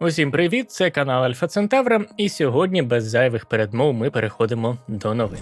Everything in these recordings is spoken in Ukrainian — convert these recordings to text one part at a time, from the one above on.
Усім привіт! Це канал Альфа Центавра, і сьогодні без зайвих передмов ми переходимо до новин.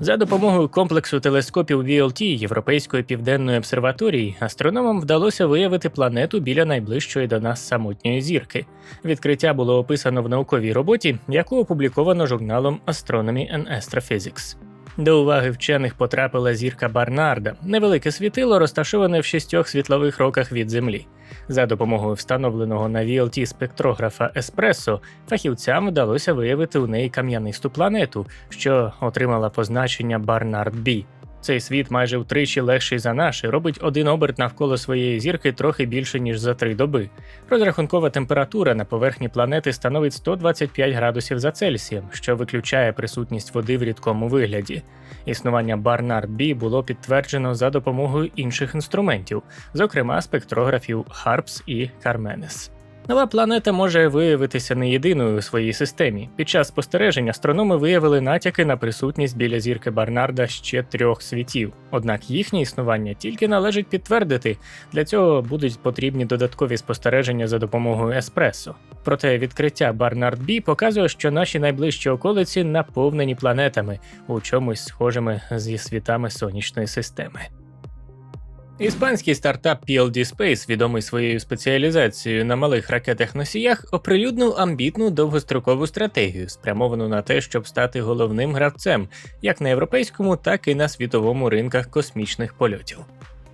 За допомогою комплексу телескопів VLT Європейської південної обсерваторії астрономам вдалося виявити планету біля найближчої до нас самотньої зірки. Відкриття було описано в науковій роботі, яку опубліковано журналом Astronomy and Astrophysics. До уваги вчених потрапила зірка Барнарда, невелике світило, розташоване в шістьох світлових роках від Землі. За допомогою встановленого на VLT спектрографа Еспресо фахівцям вдалося виявити у неї кам'янисту планету, що отримала позначення Барнард Бі. Цей світ майже втричі легший за наш і робить один оберт навколо своєї зірки трохи більше ніж за три доби. Розрахункова температура на поверхні планети становить 125 градусів за Цельсієм, що виключає присутність води в рідкому вигляді. Існування Барнард Бі було підтверджено за допомогою інших інструментів, зокрема спектрографів Харпс і Карменес. Нова планета може виявитися не єдиною у своїй системі. Під час спостережень астрономи виявили натяки на присутність біля зірки Барнарда ще трьох світів. Однак їхнє існування тільки належить підтвердити. Для цього будуть потрібні додаткові спостереження за допомогою еспресо. Проте відкриття Барнард Бі показує, що наші найближчі околиці наповнені планетами, у чомусь схожими зі світами сонячної системи. Іспанський стартап PLD Space, відомий своєю спеціалізацією на малих ракетах-носіях, оприлюднив амбітну довгострокову стратегію, спрямовану на те, щоб стати головним гравцем як на європейському, так і на світовому ринках космічних польотів.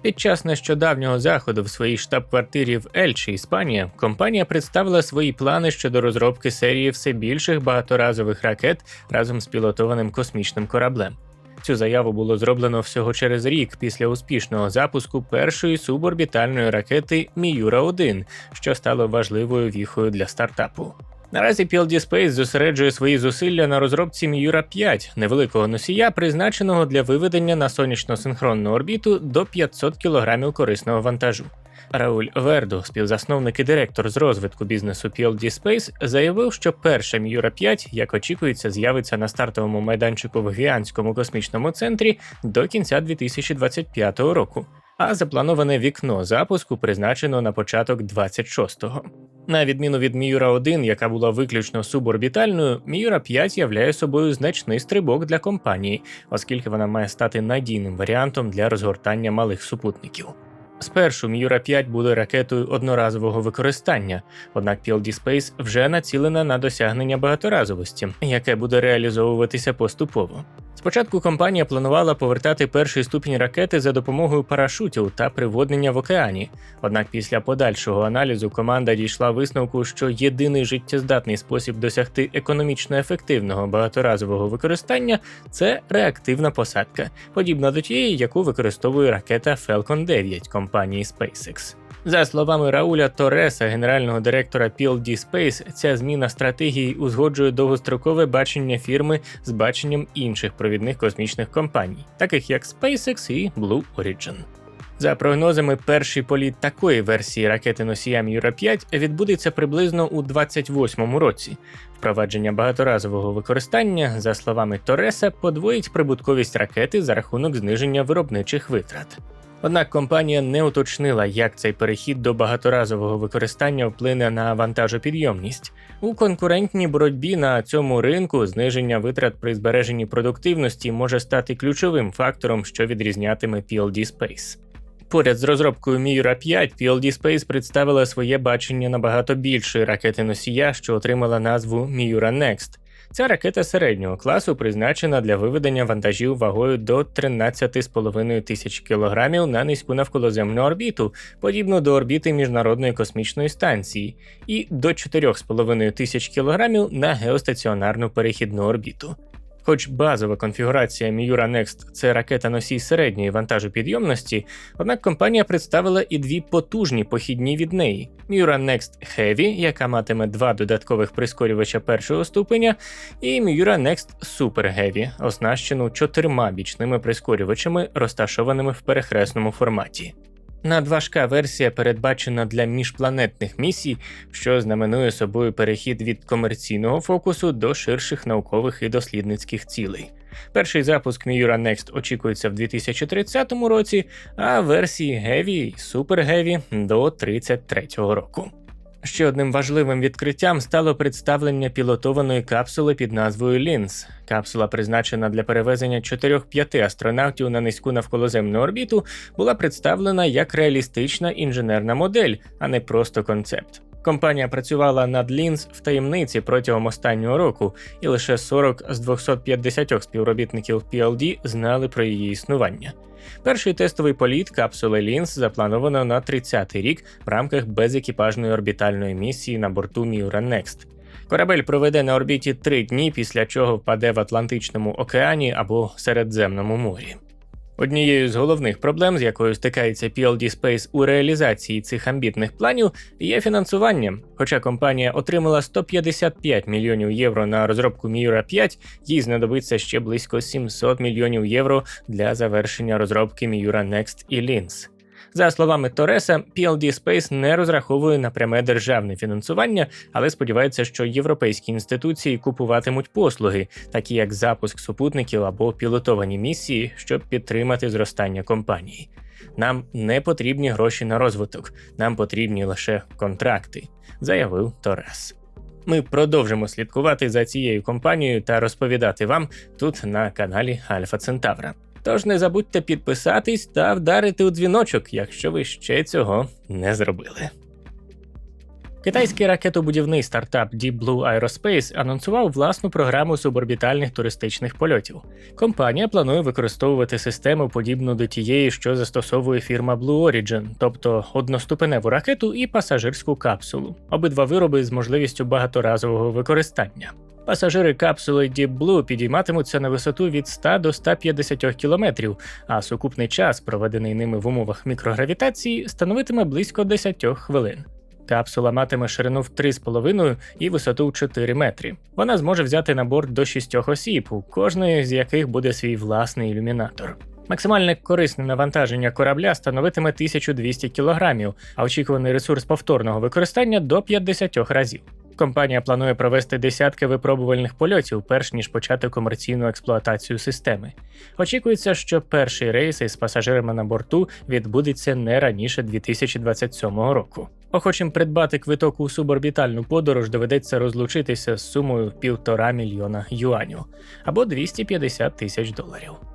Під час нещодавнього заходу в своїй штаб-квартирі в Ельчі, Іспанія, компанія представила свої плани щодо розробки серії все більших багаторазових ракет разом з пілотованим космічним кораблем. Цю заяву було зроблено всього через рік після успішного запуску першої суборбітальної ракети Міюра 1 що стало важливою віхою для стартапу. Наразі PLD Space зосереджує свої зусилля на розробці Міюра 5 невеликого носія, призначеного для виведення на сонячно-синхронну орбіту до 500 кг корисного вантажу. Рауль Вердо, співзасновник і директор з розвитку бізнесу PLD Space, заявив, що перша Міюра 5, як очікується, з'явиться на стартовому майданчику в Гіанському космічному центрі до кінця 2025 року. А заплановане вікно запуску призначено на початок 26-го. На відміну від Міюра 1, яка була виключно суборбітальною, Міюра 5 являє собою значний стрибок для компанії, оскільки вона має стати надійним варіантом для розгортання малих супутників. Спершу М'юра 5 буде ракетою одноразового використання, однак PLD Space вже націлена на досягнення багаторазовості, яке буде реалізовуватися поступово. Спочатку компанія планувала повертати перший ступінь ракети за допомогою парашутів та приводнення в океані. Однак після подальшого аналізу команда дійшла висновку, що єдиний життєздатний спосіб досягти економічно ефективного багаторазового використання це реактивна посадка, подібна до тієї, яку використовує ракета Falcon 9 компанії SpaceX. За словами Рауля Тореса, генерального директора PLD Space, ця зміна стратегії узгоджує довгострокове бачення фірми з баченням інших провідних космічних компаній, таких як SpaceX і Blue Origin. За прогнозами, перший політ такої версії ракети носія Мюра 5 відбудеться приблизно у 28-му році. Впровадження багаторазового використання, за словами Тореса, подвоїть прибутковість ракети за рахунок зниження виробничих витрат. Однак компанія не уточнила, як цей перехід до багаторазового використання вплине на вантажопідйомність. У конкурентній боротьбі на цьому ринку зниження витрат при збереженні продуктивності може стати ключовим фактором, що відрізнятиме PLD Space. Поряд з розробкою Міюра 5 PLD Space представила своє бачення набагато більшої ракети носія, що отримала назву Міюра Next. Ця ракета середнього класу призначена для виведення вантажів вагою до 13,5 тисяч кілограмів на низьку навколоземну орбіту, подібну до орбіти Міжнародної космічної станції, і до 4,5 тисяч кілограмів на геостаціонарну перехідну орбіту. Хоч базова конфігурація Miura Next – це ракета носій середньої вантажопідйомності, однак компанія представила і дві потужні похідні від неї: Miura Next Heavy, яка матиме два додаткових прискорювача першого ступеня, і Miura Next Super Heavy, оснащену чотирма бічними прискорювачами, розташованими в перехресному форматі. Надважка версія передбачена для міжпланетних місій, що знаменує собою перехід від комерційного фокусу до ширших наукових і дослідницьких цілей. Перший запуск Miura Next очікується в 2030 році, а версії Heavy і Super Heavy до 33 року. Ще одним важливим відкриттям стало представлення пілотованої капсули під назвою Лінз. Капсула, призначена для перевезення 4-5 астронавтів на низьку навколоземну орбіту, була представлена як реалістична інженерна модель, а не просто концепт. Компанія працювала над Лінз в таємниці протягом останнього року, і лише 40 з 250 співробітників PLD знали про її існування. Перший тестовий політ капсули Лінс заплановано на 30-й рік в рамках безекіпажної орбітальної місії на борту Miura Next. Корабель проведе на орбіті три дні, після чого впаде в Атлантичному океані або Середземному морі. Однією з головних проблем, з якою стикається PLD Space у реалізації цих амбітних планів, є фінансування. Хоча компанія отримала 155 мільйонів євро на розробку Miura 5, їй знадобиться ще близько 700 мільйонів євро для завершення розробки Miura Next і Lins. За словами Тореса, PLD Space не розраховує на пряме державне фінансування, але сподівається, що європейські інституції купуватимуть послуги, такі як запуск супутників або пілотовані місії, щоб підтримати зростання компанії. Нам не потрібні гроші на розвиток, нам потрібні лише контракти, заявив Торес. Ми продовжимо слідкувати за цією компанією та розповідати вам тут на каналі Альфа Центавра. Тож не забудьте підписатись та вдарити у дзвіночок, якщо ви ще цього не зробили. Китайський ракетобудівний стартап Deep Blue Aerospace анонсував власну програму суборбітальних туристичних польотів. Компанія планує використовувати систему подібну до тієї, що застосовує фірма Blue Origin, тобто одноступеневу ракету і пасажирську капсулу, обидва вироби з можливістю багаторазового використання. Пасажири капсули Deep Blue підійматимуться на висоту від 100 до 150 км, а сукупний час, проведений ними в умовах мікрогравітації, становитиме близько 10 хвилин. Капсула матиме ширину в 3,5 і висоту в 4 метри. Вона зможе взяти на борт до 6 осіб, у кожної з яких буде свій власний ілюмінатор. Максимальне корисне навантаження корабля становитиме 1200 кг, а очікуваний ресурс повторного використання до 50 разів. Компанія планує провести десятки випробувальних польотів, перш ніж почати комерційну експлуатацію системи. Очікується, що перший рейс із пасажирами на борту відбудеться не раніше 2027 року. Охочим придбати квиток у суборбітальну подорож доведеться розлучитися з сумою півтора мільйона юанів або 250 тисяч доларів.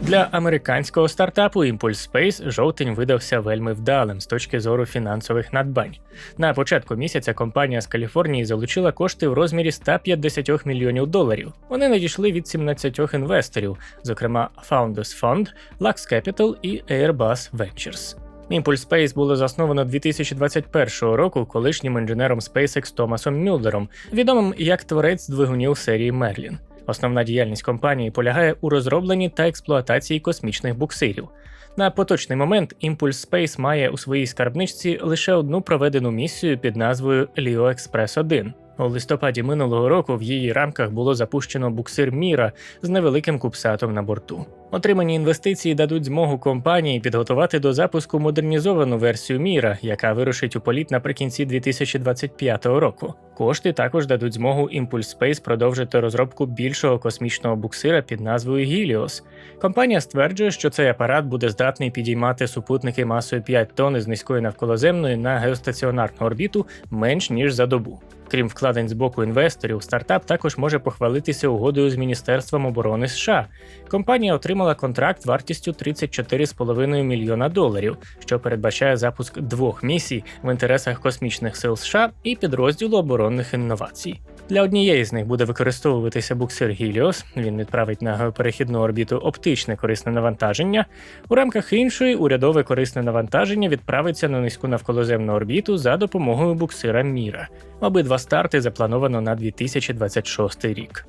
Для американського стартапу Impulse Space жовтень видався вельми вдалим з точки зору фінансових надбань. На початку місяця компанія з Каліфорнії залучила кошти в розмірі 150 мільйонів доларів. Вони надійшли від 17 інвесторів, зокрема Founders Fund, Lux Capital і Airbus Ventures. Impulse Space було засновано 2021 року колишнім інженером SpaceX Томасом Мюллером, відомим як творець двигунів серії Merlin. Основна діяльність компанії полягає у розробленні та експлуатації космічних буксирів. На поточний момент Impulse Space має у своїй скарбничці лише одну проведену місію під назвою Leo Express 1. У листопаді минулого року в її рамках було запущено буксир Міра з невеликим кубсатом на борту. Отримані інвестиції дадуть змогу компанії підготувати до запуску модернізовану версію Міра, яка вирушить у політ наприкінці 2025 року. Кошти також дадуть змогу Impulse Space продовжити розробку більшого космічного буксира під назвою Helios. Компанія стверджує, що цей апарат буде здатний підіймати супутники масою 5 тонн з низької навколоземної на геостаціонарну орбіту менш ніж за добу. Крім вкладень з боку інвесторів, стартап також може похвалитися угодою з Міністерством оборони США. Компанія отримала контракт вартістю 34,5 мільйона доларів, що передбачає запуск двох місій в інтересах космічних сил США і підрозділу оборонних інновацій. Для однієї з них буде використовуватися буксир Helios, Він відправить на геоперехідну орбіту оптичне корисне навантаження. У рамках іншої урядове корисне навантаження відправиться на низьку навколоземну орбіту за допомогою буксира Міра. Обидва старти заплановано на 2026 рік.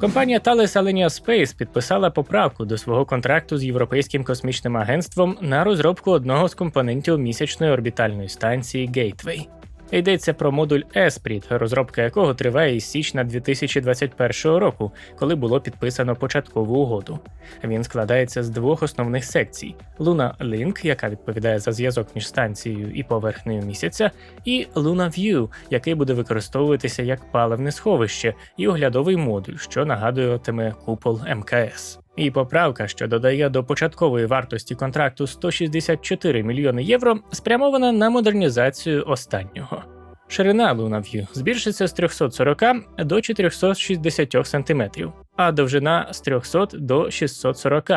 Компанія Thales Alenia Space підписала поправку до свого контракту з Європейським космічним агентством на розробку одного з компонентів місячної орбітальної станції Gateway. Йдеться про модуль Esprit, розробка якого триває із січня 2021 року, коли було підписано початкову угоду. Він складається з двох основних секцій: Luna Link, яка відповідає за зв'язок між станцією і поверхнею місяця, і Luna View, який буде використовуватися як паливне сховище і оглядовий модуль, що нагадуватиме купол МКС. І поправка, що додає до початкової вартості контракту 164 мільйони євро, спрямована на модернізацію останнього. Ширина лунав'ю збільшиться з 340 до 460 см, а довжина з 300 до 640,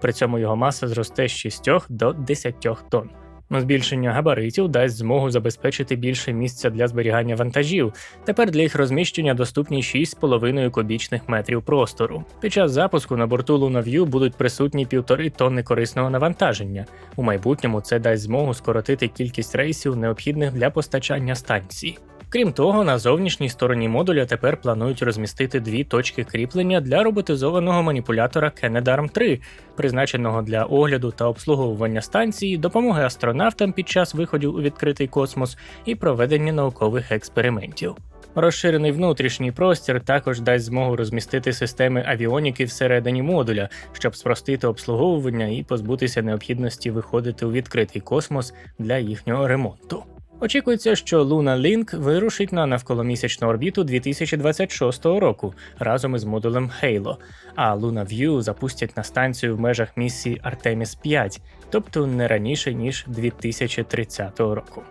при цьому його маса зросте з 6 до 10 тонн. Збільшення габаритів дасть змогу забезпечити більше місця для зберігання вантажів. Тепер для їх розміщення доступні 6,5 кубічних метрів простору. Під час запуску на борту LunaView будуть присутні півтори тонни корисного навантаження. У майбутньому це дасть змогу скоротити кількість рейсів, необхідних для постачання станції. Крім того, на зовнішній стороні модуля тепер планують розмістити дві точки кріплення для роботизованого маніпулятора Canadarm 3, призначеного для огляду та обслуговування станції, допомоги астронавтам під час виходів у відкритий космос і проведення наукових експериментів. Розширений внутрішній простір також дасть змогу розмістити системи авіоніки всередині модуля, щоб спростити обслуговування і позбутися необхідності виходити у відкритий космос для їхнього ремонту. Очікується, що Luna Link вирушить на навколомісячну орбіту 2026 року разом із модулем Halo, а Luna View запустять на станцію в межах місії Artemis 5, тобто не раніше ніж 2030 року.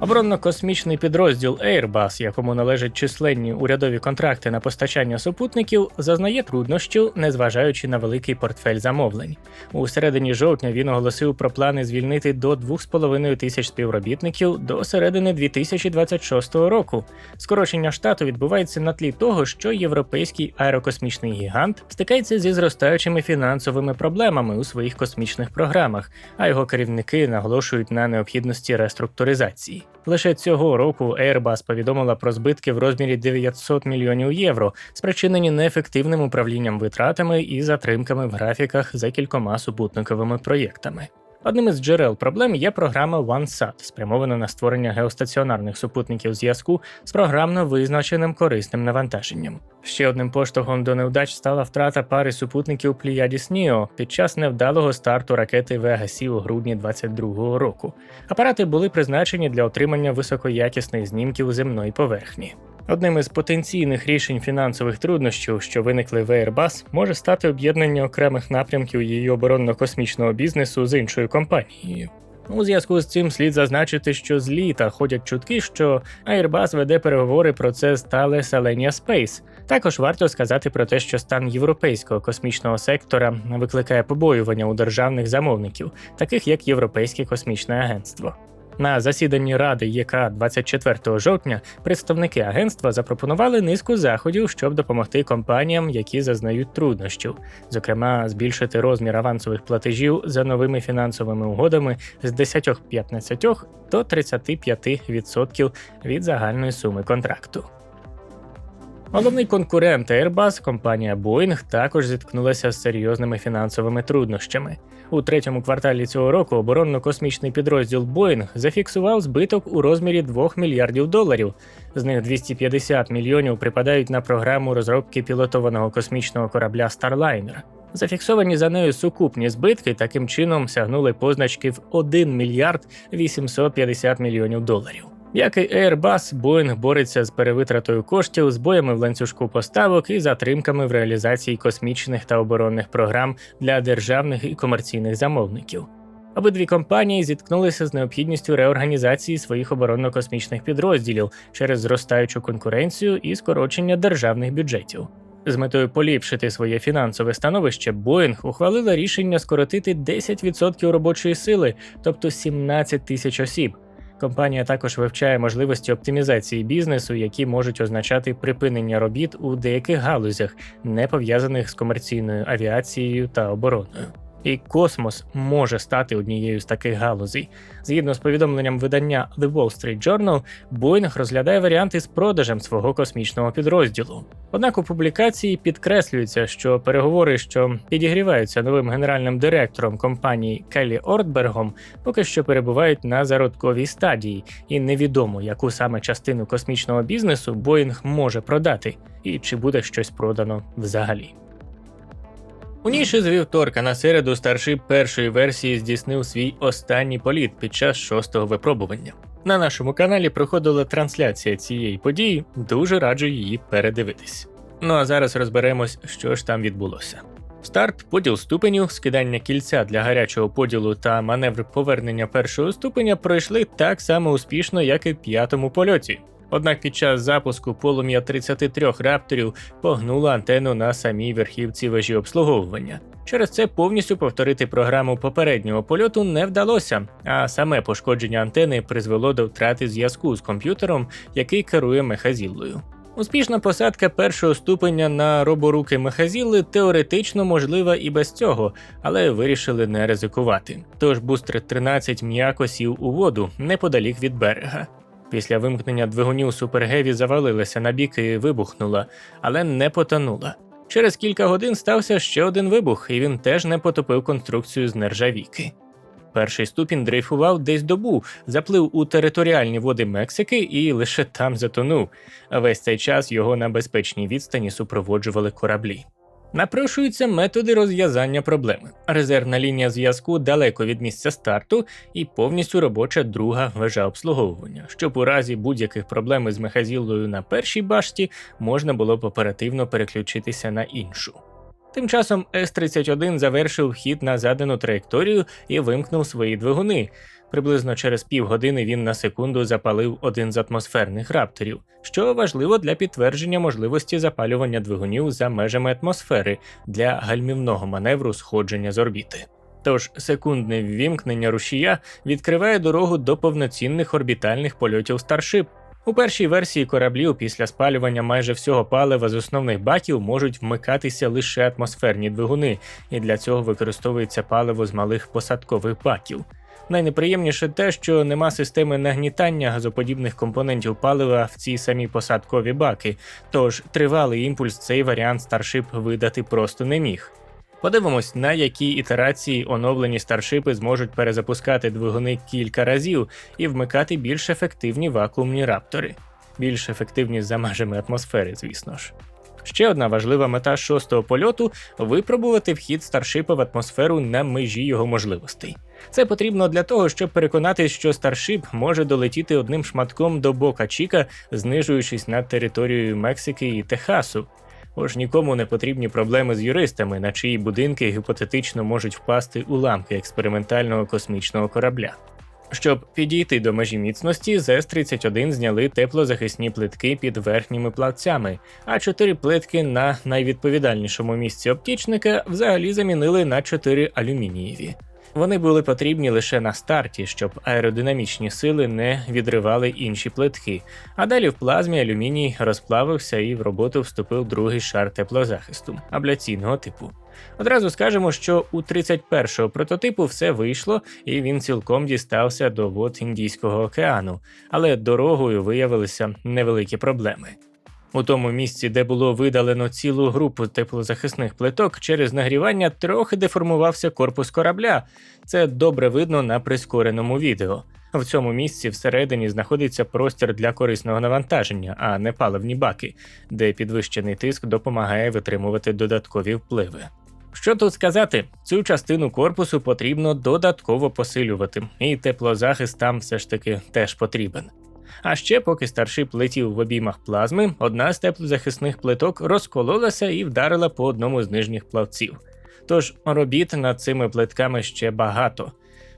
Оборонно-космічний підрозділ Airbus, якому належать численні урядові контракти на постачання супутників, зазнає труднощів, незважаючи на великий портфель замовлень. У середині жовтня він оголосив про плани звільнити до 2,5 тисяч співробітників до середини 2026 року. Скорочення штату відбувається на тлі того, що європейський аерокосмічний гігант стикається зі зростаючими фінансовими проблемами у своїх космічних програмах, а його керівники наголошують на необхідності реструктуризації. Лише цього року Airbus повідомила про збитки в розмірі 900 мільйонів євро, спричинені неефективним управлінням витратами і затримками в графіках за кількома супутниковими проєктами. Одним із джерел проблем є програма OneSat, спрямована на створення геостаціонарних супутників зв'язку з програмно визначеним корисним навантаженням. Ще одним поштовхом до невдач стала втрата пари супутників Pleiades Neo під час невдалого старту ракети Vega C у грудні 2022 року. Апарати були призначені для отримання високоякісних знімків земної поверхні. Одним із потенційних рішень фінансових труднощів, що виникли в Airbus, може стати об'єднання окремих напрямків її оборонно-космічного бізнесу з іншою компанією. У зв'язку з цим слід зазначити, що з літа ходять чутки, що Airbus веде переговори про це з Thales Alenia Space. Також варто сказати про те, що стан європейського космічного сектора викликає побоювання у державних замовників, таких як Європейське космічне агентство. На засіданні ради ЄК 24 жовтня представники агентства запропонували низку заходів, щоб допомогти компаніям, які зазнають труднощів, зокрема, збільшити розмір авансових платежів за новими фінансовими угодами з 10-15 до 35% від загальної суми контракту. Головний конкурент Airbus, компанія Boeing, також зіткнулася з серйозними фінансовими труднощами. У третьому кварталі цього року оборонно-космічний підрозділ Boeing зафіксував збиток у розмірі 2 мільярдів доларів. З них 250 мільйонів припадають на програму розробки пілотованого космічного корабля Starliner. Зафіксовані за нею сукупні збитки таким чином сягнули позначки в 1 мільярд 850 мільйонів доларів. Як і Airbus, Boeing бореться з перевитратою коштів, збоями в ланцюжку поставок і затримками в реалізації космічних та оборонних програм для державних і комерційних замовників. Обидві компанії зіткнулися з необхідністю реорганізації своїх оборонно-космічних підрозділів через зростаючу конкуренцію і скорочення державних бюджетів. З метою поліпшити своє фінансове становище, Боїнг ухвалила рішення скоротити 10% робочої сили, тобто 17 тисяч осіб. Компанія також вивчає можливості оптимізації бізнесу, які можуть означати припинення робіт у деяких галузях, не пов'язаних з комерційною авіацією та обороною. І космос може стати однією з таких галузей. Згідно з повідомленням видання The Wall Street Journal, Boeing розглядає варіанти з продажем свого космічного підрозділу. Однак у публікації підкреслюється, що переговори, що підігріваються новим генеральним директором компанії Келлі Ортбергом, поки що перебувають на зародковій стадії, і невідомо, яку саме частину космічного бізнесу Боїнг може продати, і чи буде щось продано взагалі. У ніч з вівторка на середу старший першої версії здійснив свій останній політ під час шостого випробування. На нашому каналі проходила трансляція цієї події, дуже раджу її передивитись. Ну а зараз розберемось, що ж там відбулося. Старт, поділ ступеню, скидання кільця для гарячого поділу та маневр повернення першого ступеня пройшли так само успішно, як і п'ятому польоті. Однак під час запуску полум'я 33 рапторів погнуло антенну на самій верхівці вежі обслуговування. Через це повністю повторити програму попереднього польоту не вдалося, а саме пошкодження антени призвело до втрати зв'язку з комп'ютером, який керує мехазіллою. Успішна посадка першого ступеня на роборуки мехазіли теоретично можлива і без цього, але вирішили не ризикувати. Тож бустер 13 м'яко сів у воду неподалік від берега. Після вимкнення двигунів Супергеві завалилася на бік і вибухнула, але не потонула. Через кілька годин стався ще один вибух, і він теж не потопив конструкцію з нержавійки. Перший ступінь дрейфував десь добу, заплив у територіальні води Мексики і лише там затонув. Весь цей час його на безпечній відстані супроводжували кораблі. Напрошуються методи розв'язання проблеми. Резервна лінія зв'язку далеко від місця старту і повністю робоча друга вежа обслуговування, щоб у разі будь-яких проблем із мехазіллою на першій башті можна було б оперативно переключитися на іншу. Тим часом С-31 завершив вхід на задану траєкторію і вимкнув свої двигуни. Приблизно через півгодини він на секунду запалив один з атмосферних рапторів, що важливо для підтвердження можливості запалювання двигунів за межами атмосфери для гальмівного маневру сходження з орбіти. Тож секундне ввімкнення рушія відкриває дорогу до повноцінних орбітальних польотів Starship. У першій версії кораблів після спалювання майже всього палива з основних баків можуть вмикатися лише атмосферні двигуни, і для цього використовується паливо з малих посадкових баків. Найнеприємніше те, що нема системи нагнітання газоподібних компонентів палива в ці самі посадкові баки, тож тривалий імпульс цей варіант Starship видати просто не міг. Подивимось, на які ітерації оновлені старшипи зможуть перезапускати двигуни кілька разів і вмикати більш ефективні вакуумні раптори, більш ефективні за межами атмосфери, звісно ж. Ще одна важлива мета шостого польоту випробувати вхід старшипа в атмосферу на межі його можливостей. Це потрібно для того, щоб переконатись, що старшип може долетіти одним шматком до Бока Чіка, знижуючись над територією Мексики і Техасу. Бо ж нікому не потрібні проблеми з юристами, на чиї будинки гіпотетично можуть впасти уламки експериментального космічного корабля. Щоб підійти до межі міцності, з С-31 зняли теплозахисні плитки під верхніми плавцями, а чотири плитки на найвідповідальнішому місці оптічника взагалі замінили на чотири алюмінієві. Вони були потрібні лише на старті, щоб аеродинамічні сили не відривали інші плитки, а далі в плазмі алюміній розплавився і в роботу вступив другий шар теплозахисту абляційного типу. Одразу скажемо, що у 31-го прототипу все вийшло і він цілком дістався до вод Індійського океану, але дорогою виявилися невеликі проблеми. У тому місці, де було видалено цілу групу теплозахисних плиток, через нагрівання трохи деформувався корпус корабля. Це добре видно на прискореному відео. В цьому місці всередині знаходиться простір для корисного навантаження, а не паливні баки, де підвищений тиск допомагає витримувати додаткові впливи. Що тут сказати, цю частину корпусу потрібно додатково посилювати, і теплозахист там все ж таки теж потрібен. А ще, поки старшип летів в обіймах плазми, одна з теплозахисних плиток розкололася і вдарила по одному з нижніх плавців. Тож робіт над цими плитками ще багато.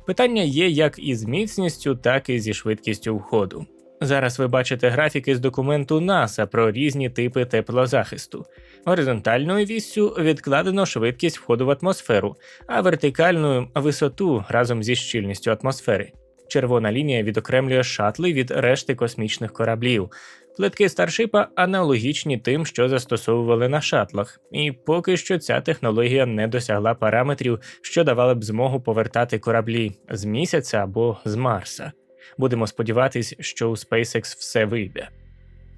Питання є як із міцністю, так і зі швидкістю входу. Зараз ви бачите графіки з документу НАСА про різні типи теплозахисту. Горизонтальною віссю відкладено швидкість входу в атмосферу, а вертикальною висоту разом зі щільністю атмосфери. Червона лінія відокремлює шатли від решти космічних кораблів. Плитки старшипа аналогічні тим, що застосовували на шатлах, і поки що ця технологія не досягла параметрів, що давали б змогу повертати кораблі з місяця або з Марса. Будемо сподіватись, що у SpaceX все вийде.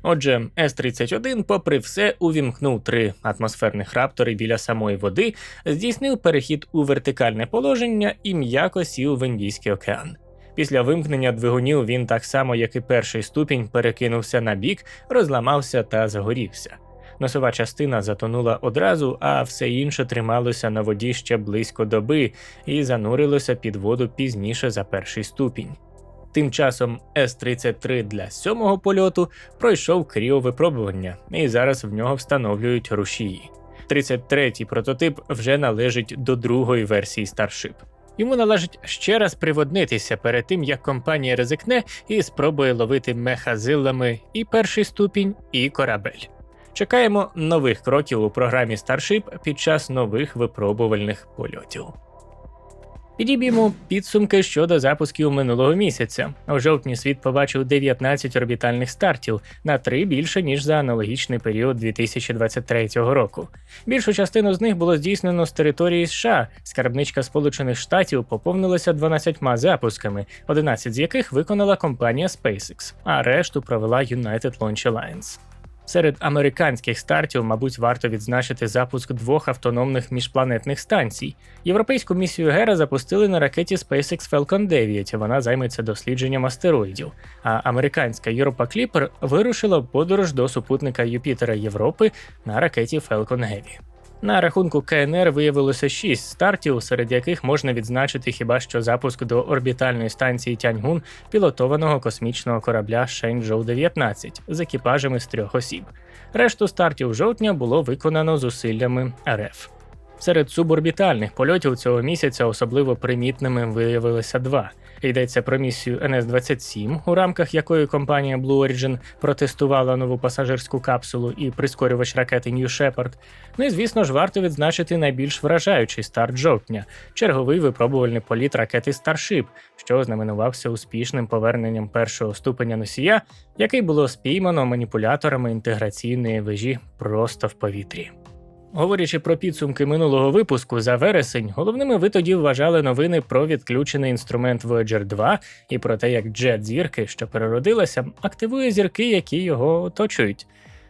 Отже, С-31, попри все, увімкнув три атмосферних раптори біля самої води, здійснив перехід у вертикальне положення і м'яко сів в Індійський океан. Після вимкнення двигунів він так само, як і перший ступінь, перекинувся на бік, розламався та загорівся. Носова частина затонула одразу, а все інше трималося на воді ще близько доби і занурилося під воду пізніше за перший ступінь. Тим часом С-33 для сьомого польоту пройшов кріовипробування, і зараз в нього встановлюють рушії. 33-й прототип вже належить до другої версії Starship. Йому належить ще раз приводнитися перед тим, як компанія ризикне і спробує ловити мехазилами і перший ступінь, і корабель. Чекаємо нових кроків у програмі Starship під час нових випробувальних польотів. Підіб'ємо підсумки щодо запусків минулого місяця. У жовтні світ побачив 19 орбітальних стартів на 3 більше ніж за аналогічний період 2023 року. Більшу частину з них було здійснено з території США. Скарбничка Сполучених Штатів поповнилася 12 запусками, 11 з яких виконала компанія SpaceX, а решту провела United Launch Alliance. Серед американських стартів, мабуть, варто відзначити запуск двох автономних міжпланетних станцій. Європейську місію Гера запустили на ракеті SpaceX Falcon 9, вона займеться дослідженням астероїдів. А американська Europa Clipper вирушила подорож до супутника Юпітера Європи на ракеті Falcon Heavy. На рахунку КНР виявилося 6 стартів, серед яких можна відзначити хіба що запуск до орбітальної станції Тяньгун пілотованого космічного корабля Шенчжоу 19 з екіпажами з трьох осіб. Решту стартів жовтня було виконано зусиллями РФ. Серед суборбітальних польотів цього місяця особливо примітними виявилися два. Йдеться про місію НС-27, у рамках якої компанія Blue Origin протестувала нову пасажирську капсулу і прискорювач ракети New Shepard. Ну і звісно ж, варто відзначити найбільш вражаючий старт жовтня черговий випробувальний політ ракети Starship, що ознаменувався успішним поверненням першого ступеня носія, який було спіймано маніпуляторами інтеграційної вежі просто в повітрі. Говорячи про підсумки минулого випуску за вересень, головними ви тоді вважали новини про відключений інструмент Voyager 2 і про те, як джет зірки, що переродилася, активує зірки, які його оточують.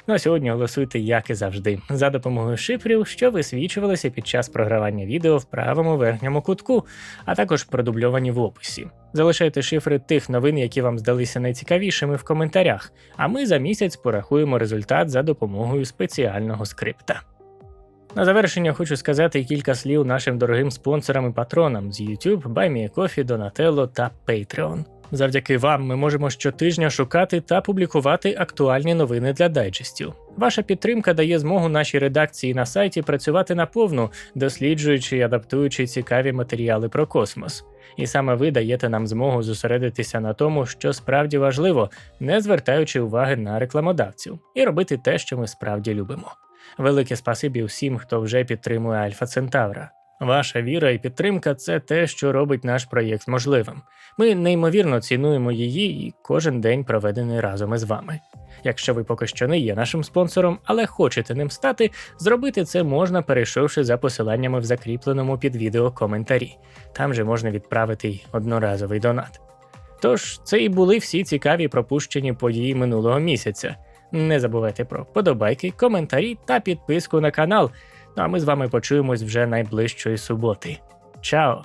Ну а сьогодні голосуйте, як і завжди, за допомогою шифрів, що висвічувалися під час програвання відео в правому верхньому кутку, а також продубльовані в описі. Залишайте шифри тих новин, які вам здалися найцікавішими в коментарях, а ми за місяць порахуємо результат за допомогою спеціального скрипта. На завершення хочу сказати кілька слів нашим дорогим спонсорам і патронам з YouTube, BuyMeACoffee, Donatello та Patreon. Завдяки вам ми можемо щотижня шукати та публікувати актуальні новини для дайджестів. Ваша підтримка дає змогу нашій редакції на сайті працювати наповну, досліджуючи і адаптуючи цікаві матеріали про космос. І саме ви даєте нам змогу зосередитися на тому, що справді важливо, не звертаючи уваги на рекламодавців, і робити те, що ми справді любимо. Велике спасибі всім, хто вже підтримує Альфа Центавра. Ваша віра і підтримка це те, що робить наш проєкт можливим. Ми неймовірно цінуємо її і кожен день проведений разом із вами. Якщо ви поки що не є нашим спонсором, але хочете ним стати, зробити це можна, перейшовши за посиланнями в закріпленому під відео коментарі. Там же можна відправити й одноразовий донат. Тож, це і були всі цікаві пропущені події минулого місяця. Не забувайте про подобайки, коментарі та підписку на канал. Ну а ми з вами почуємось вже найближчої суботи. Чао!